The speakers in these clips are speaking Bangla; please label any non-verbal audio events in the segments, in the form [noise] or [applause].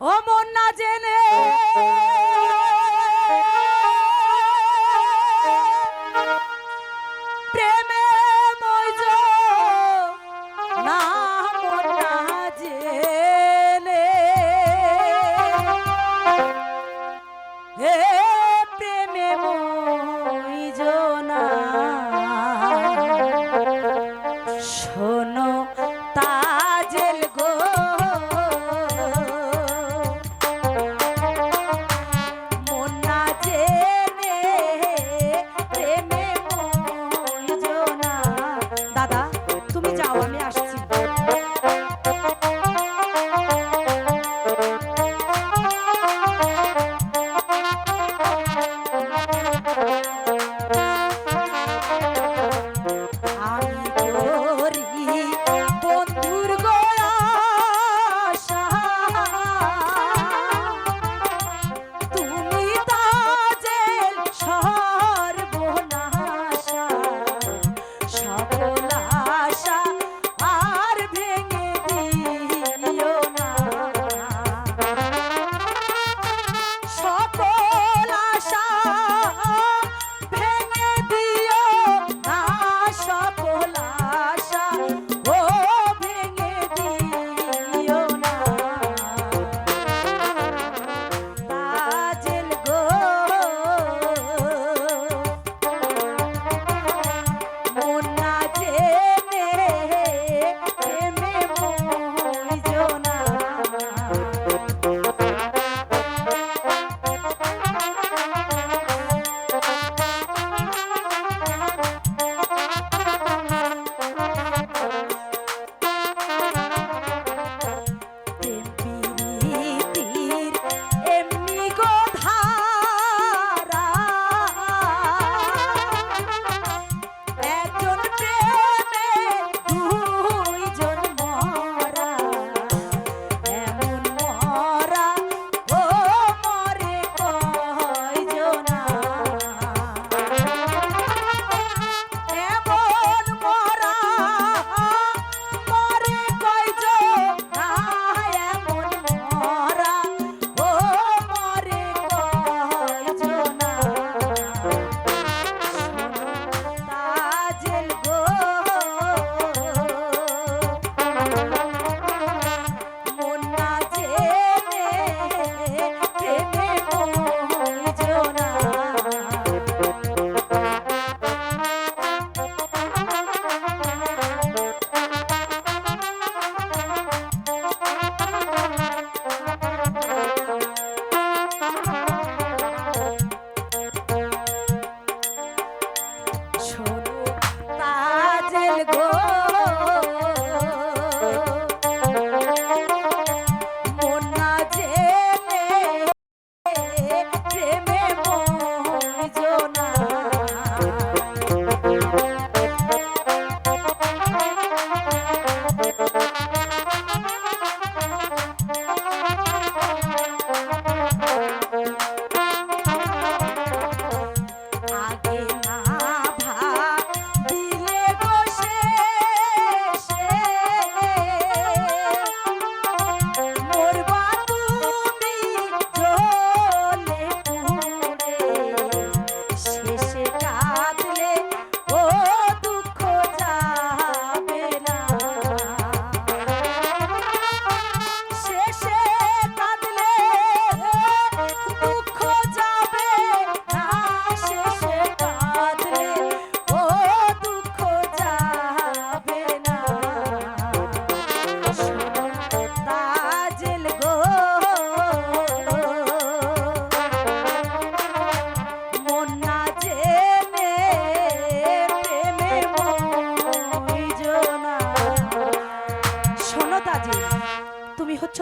ও মন না জেনে।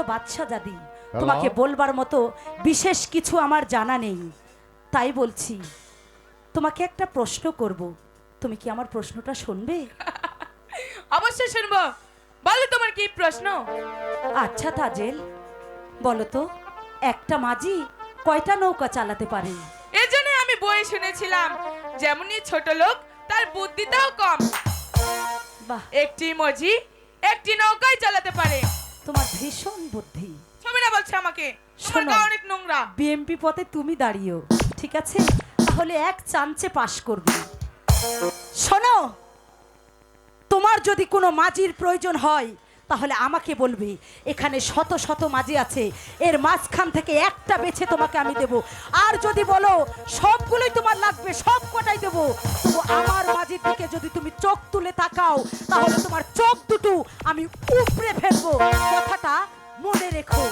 বাদশা দাদি। তোমাকে বলবার মতো বিশেষ কিছু আমার জানা নেই। তাই বলছি তোমাকে একটা প্রশ্ন করব। তুমি কি আমার প্রশ্নটা শুনবে? [laughs] অবশ্যই শুনব। বলো তোমার কি প্রশ্ন? আচ্ছা তাজেল বলো তো একটা মাঝি কয়টা নৌকা চালাতে পারে? এজন্য আমি বই শুনেছিলাম যেমনই ছোট লোক তার বুদ্ধিটাও কম। বাহ। একটি মাঝি একটি নৌকায় চালাতে পারে। তোমার ভীষণ বুদ্ধি। ছবিটা বলছে আমাকে তোমার অনেক নোংরা। বিএমপি পথে তুমি দাঁড়িয়েও ঠিক আছে? তাহলে এক চান্সে পাশ করবে। শোনো তোমার যদি কোনো মাঝির প্রয়োজন হয় তাহলে আমাকে বলবে, এখানে শত শত মাঝি আছে, এর মাঝখান থেকে একটা বেছে তোমাকে আমি দেব। আর যদি বলো, সবগুলোই তোমার লাগবে, সব কটাই দেবো আমার মাঝির দিকে যদি তুমি চোখ তুলে তাকাও, তাহলে তোমার চোখ দুটো আমি উপড়ে ফেলব। কথাটা মনে রেখো।